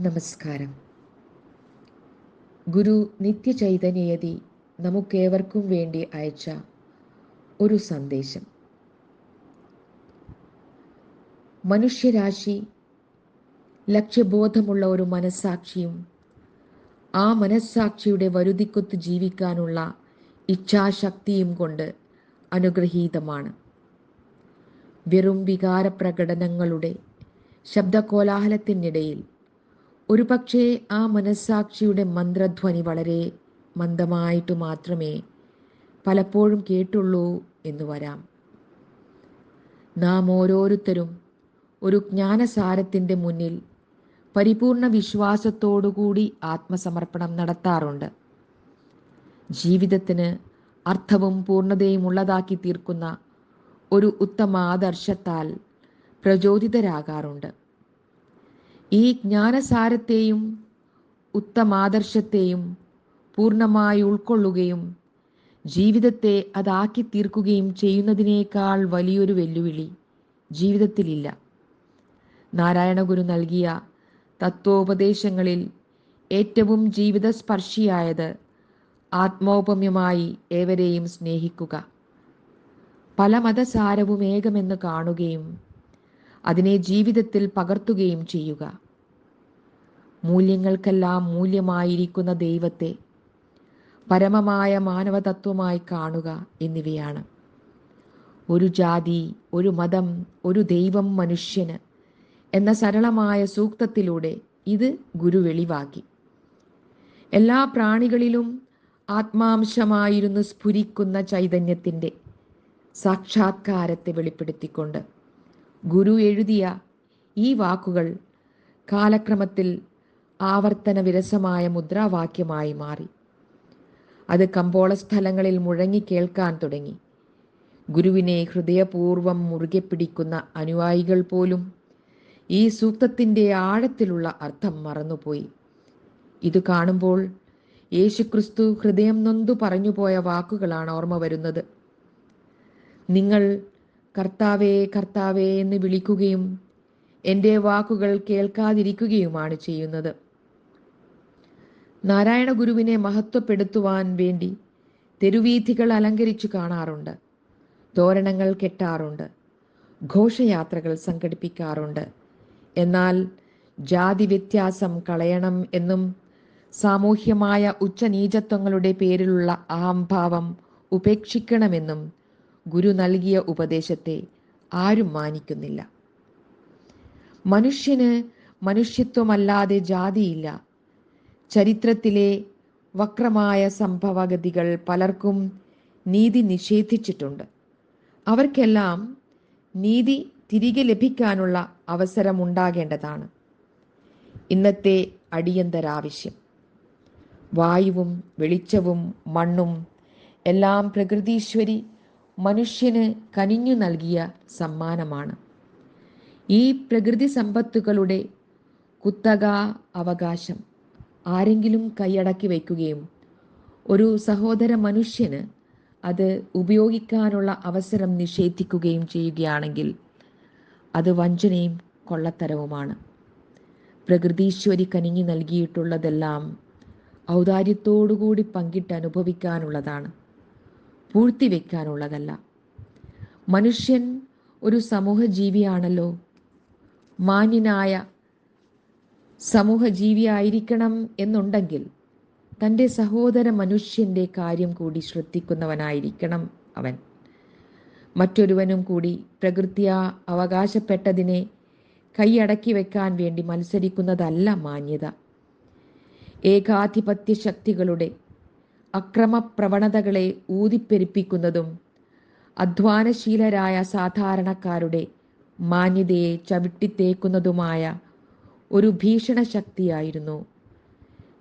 നമസ്കാരം. ഗുരു നിത്യചൈതന്യയതി നമുക്കേവർക്കും വേണ്ടി അയച്ച ഒരു സന്ദേശം. മനുഷ്യരാശി ലക്ഷ്യബോധമുള്ള ഒരു മനസ്സാക്ഷിയും ആ മനസ്സാക്ഷിയുടെ വരുതിക്കൊത്ത് ജീവിക്കാനുള്ള ഇച്ഛാശക്തിയും കൊണ്ട് അനുഗ്രഹീതമാണ്. വെറും വികാരപ്രകടനങ്ങളുടെ ശബ്ദകോലാഹലത്തിനിടയിൽ ഒരുപക്ഷെ ആ മനസ്സാക്ഷിയുടെ മന്ത്രധ്വനി വളരെ മന്ദമായിട്ട് മാത്രമേ പലപ്പോഴും കേട്ടുള്ളൂ എന്ന് വരാം. നാം ഓരോരുത്തരും ഒരു ജ്ഞാനസാരത്തിന്റെ മുന്നിൽ പരിപൂർണ വിശ്വാസത്തോടുകൂടി ആത്മസമർപ്പണം നടത്താറുണ്ട്. ജീവിതത്തിന് അർത്ഥവും പൂർണതയും ഉള്ളതാക്കി തീർക്കുന്ന ഒരു ഉത്തമ ആദർശത്താൽ പ്രചോദിതരാകാറുണ്ട്. ഈ ജ്ഞാനസാരത്തെയും ഉത്തമാദർശത്തെയും പൂർണമായി ഉൾക്കൊള്ളുകയും ജീവിതത്തെ അതാക്കി തീർക്കുകയും ചെയ്യുന്നതിനേക്കാൾ വലിയൊരു വെല്ലുവിളി ജീവിതത്തിലില്ല. നാരായണഗുരു നൽകിയ തത്വോപദേശങ്ങളിൽ ഏറ്റവും ജീവിതസ്പർശിയായത് ആത്മോപമ്യമായി ഏവരെയും സ്നേഹിക്കുക. പല മതസാരവും ഏകമെന്ന് കാണുകയും അതിനെ ജീവിതത്തിൽ പകർത്തുകയും ചെയ്യുക. മൂല്യങ്ങൾക്കെല്ലാം മൂല്യമായിരിക്കുന്ന ദൈവത്തെ പരമമായ മാനവതത്വമായി കാണുക എന്നിവയാണ്. ഒരു ജാതി ഒരു മതം ഒരു ദൈവം മനുഷ്യന് എന്ന സരളമായ സൂക്തത്തിലൂടെ ഇത് ഗുരു വെളിവാക്കി എല്ലാ പ്രാണികളിലും ആത്മാംശമായിരുന്നു സ്ഫുരിക്കുന്ന ചൈതന്യത്തിന്റെ സാക്ഷാത്കാരത്തെ വെളിപ്പെടുത്തിക്കൊണ്ട് ഗുരു എഴുതിയ ഈ വാക്കുകൾ കാലക്രമത്തിൽ ആവർത്തന വിരസമായ മുദ്രാവാക്യമായി മാറി. അത് കമ്പോള സ്ഥലങ്ങളിൽ മുഴങ്ങി കേൾക്കാൻ തുടങ്ങി. ഗുരുവിനെ ഹൃദയപൂർവം മുറുകെ പിടിക്കുന്ന അനുയായികൾ പോലും ഈ സൂക്തത്തിന്റെ ആഴത്തിലുള്ള അർത്ഥം മറന്നുപോയി. ഇത് കാണുമ്പോൾ യേശുക്രിസ്തു ഹൃദയം നൊന്തു പറഞ്ഞുപോയ വാക്കുകളാണ് ഓർമ്മ വരുന്നത്. നിങ്ങൾ കർത്താവേ കർത്താവേ എന്ന് വിളിക്കുകയും എന്റെ വാക്കുകൾ കേൾക്കാതിരിക്കുകയുമാണ് ചെയ്യുന്നത്. നാരായണ ഗുരുവിനെ മഹത്വപ്പെടുത്തുവാൻ വേണ്ടി തെരുവീഥികൾ അലങ്കരിച്ചു കാണാറുണ്ട്. തോരണങ്ങൾ കെട്ടാറുണ്ട്. ഘോഷയാത്രകൾ സംഘടിപ്പിക്കാറുണ്ട്. എന്നാൽ ജാതി വ്യത്യാസം കളയണം എന്നും സാമൂഹ്യമായ ഉച്ചനീചത്വങ്ങളുടെ പേരിലുള്ള അഹംഭാവം ഉപേക്ഷിക്കണമെന്നും ഗുരു നൽകിയ ഉപദേശത്തെ ആരും മാനിക്കുന്നില്ല. മനുഷ്യന് മനുഷ്യത്വമല്ലാതെ ജാതിയില്ല. ചരിത്രത്തിലെ വക്രമായ സംഭവഗതികൾ പലർക്കും നീതി നിഷേധിച്ചിട്ടുണ്ട്. അവർക്കെല്ലാം നീതി തിരികെ ലഭിക്കാനുള്ള അവസരമുണ്ടാകേണ്ടതാണ്. ഇന്നത്തെ അടിയന്തരാവശ്യം. വായുവും വെളിച്ചവും മണ്ണും എല്ലാം പ്രകൃതീശ്വരി മനുഷ്യന് കനിഞ്ഞു നൽകിയ സമ്മാനമാണ്. ഈ പ്രകൃതി സമ്പത്തുകളുടെ കുത്തക അവകാശം ആരെങ്കിലും കൈയടക്കി വയ്ക്കുകയും ഒരു സഹോദര മനുഷ്യന് അത് ഉപയോഗിക്കാനുള്ള അവസരം നിഷേധിക്കുകയും ചെയ്യുകയാണെങ്കിൽ അത് വഞ്ചനയും കൊള്ളത്തരവുമാണ്. പ്രകൃതീശ്വരി കനിഞ്ഞു നൽകിയിട്ടുള്ളതെല്ലാം ഔദാര്യത്തോടുകൂടി പങ്കിട്ട് അനുഭവിക്കാനുള്ളതാണ്. പൂഴ്ത്തിവെക്കാനുള്ളതല്ല മനുഷ്യൻ ഒരു സമൂഹ ജീവിയാണല്ലോ മാന്യനായ സമൂഹ ജീവിയായിരിക്കണം എന്നുണ്ടെങ്കിൽ തന്റെ സഹോദര മനുഷ്യന്റെ കാര്യം കൂടി ശ്രദ്ധിക്കുന്നവനായിരിക്കണം അവൻ. മറ്റൊരുവനും കൂടി പ്രകൃതിയാ അവകാശപ്പെട്ടതിനെ കൈയടക്കി വെക്കാൻ വേണ്ടി മത്സരിക്കുന്നതല്ല മാന്യത. ഏകാധിപത്യ ശക്തികളുടെ അക്രമപ്രവണതകളെ ഊതിപ്പെരുപ്പിക്കുന്നതും അധ്വാനശീലരായ സാധാരണക്കാരുടെ മാന്യതയെ ചവിട്ടിത്തേക്കുന്നതുമായ ഒരു ഭീഷണ ശക്തിയായിരുന്നു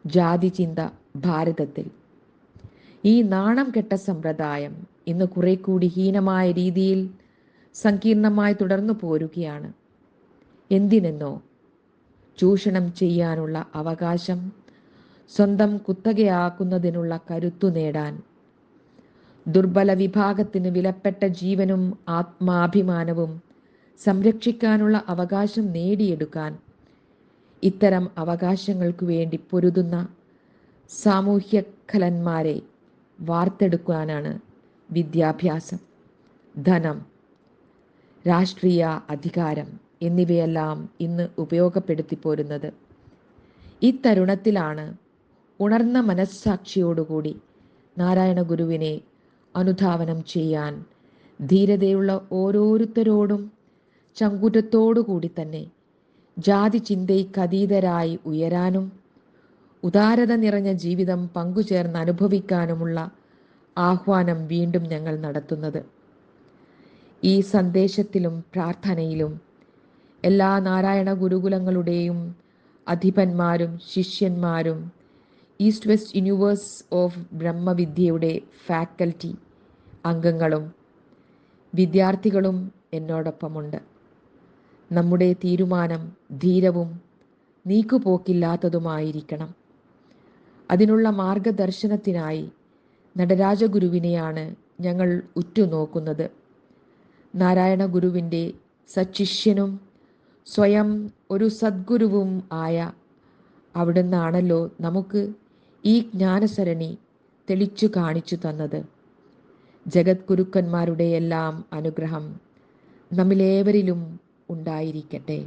ജാതി ചിന്ത ഭാരതത്തിൽ. ഈ നാണം കെട്ട സമ്പ്രദായം ഇന്ന് കുറെ കൂടി ഹീനമായ രീതിയിൽ സങ്കീർണമായി തുടർന്നു പോരുകയാണ്. എന്തിനെന്നോ ചൂഷണം ചെയ്യാനുള്ള അവകാശം സ്വന്തം കുത്തകയാക്കുന്നതിനുള്ള കരുത്തു നേടാൻ. ദുർബല വിഭാഗത്തിന് വിലപ്പെട്ട ജീവനും ആത്മാഭിമാനവും സംരക്ഷിക്കാനുള്ള അവകാശം നേടിയെടുക്കാൻ ഇത്തരം അവകാശങ്ങൾക്ക് വേണ്ടി പൊരുതുന്ന സാമൂഹ്യഖലന്മാരെ വാർത്തെടുക്കാനാണ് വിദ്യാഭ്യാസം ധനം രാഷ്ട്രീയ അധികാരം എന്നിവയെല്ലാം ഇന്ന് ഉപയോഗപ്പെടുത്തി പോരുന്നത് ഈ തരുണത്തിലാണ് ഉണർന്ന മനസ്സാക്ഷിയോടുകൂടി നാരായണ ഗുരുവിനെ അനുധാവനം ചെയ്യാൻ ധീരതയുള്ള ഓരോരുത്തരോടും ചങ്കുറ്റത്തോടുകൂടി തന്നെ ജാതി ചിന്തയ്ക്കതീതരായി ഉയരാനും ഉദാരത നിറഞ്ഞ ജീവിതം പങ്കുചേർന്ന് അനുഭവിക്കാനുമുള്ള ആഹ്വാനം വീണ്ടും ഞങ്ങൾ നടത്തുന്നത്. ഈ സന്ദേശത്തിലും പ്രാർത്ഥനയിലും എല്ലാ നാരായണ ഗുരുകുലങ്ങളുടെയും അധിപന്മാരും ശിഷ്യന്മാരും ഈസ്റ്റ് വെസ്റ്റ് യൂണിവേഴ്സ് ഓഫ് ബ്രഹ്മവിദ്യയുടെ ഫാക്കൽറ്റി അംഗങ്ങളും വിദ്യാർത്ഥികളും എന്നോടൊപ്പമുണ്ട്. നമ്മുടെ തീരുമാനം ധീരവും നീക്കുപോക്കില്ലാത്തതുമായിരിക്കണം. അതിനുള്ള മാർഗദർശനത്തിനായി നടരാജഗുരുവിനെയാണ് ഞങ്ങൾ ഉറ്റുനോക്കുന്നത്. നാരായണ ഗുരുവിന്റെ സച്ചിഷ്യനും സ്വയം ഒരു സദ്ഗുരുവും ആയ അവിടുന്നാണല്ലോ നമുക്ക് ഈ ജ്ഞാനസരണി തെളിച്ചു കാണിച്ചു തന്നത്. ജഗദ്ഗുരുക്കന്മാരുടെ എല്ലാം അനുഗ്രഹം നമ്മിലേവരിലും ഉണ്ടായിരിക്കട്ടെ.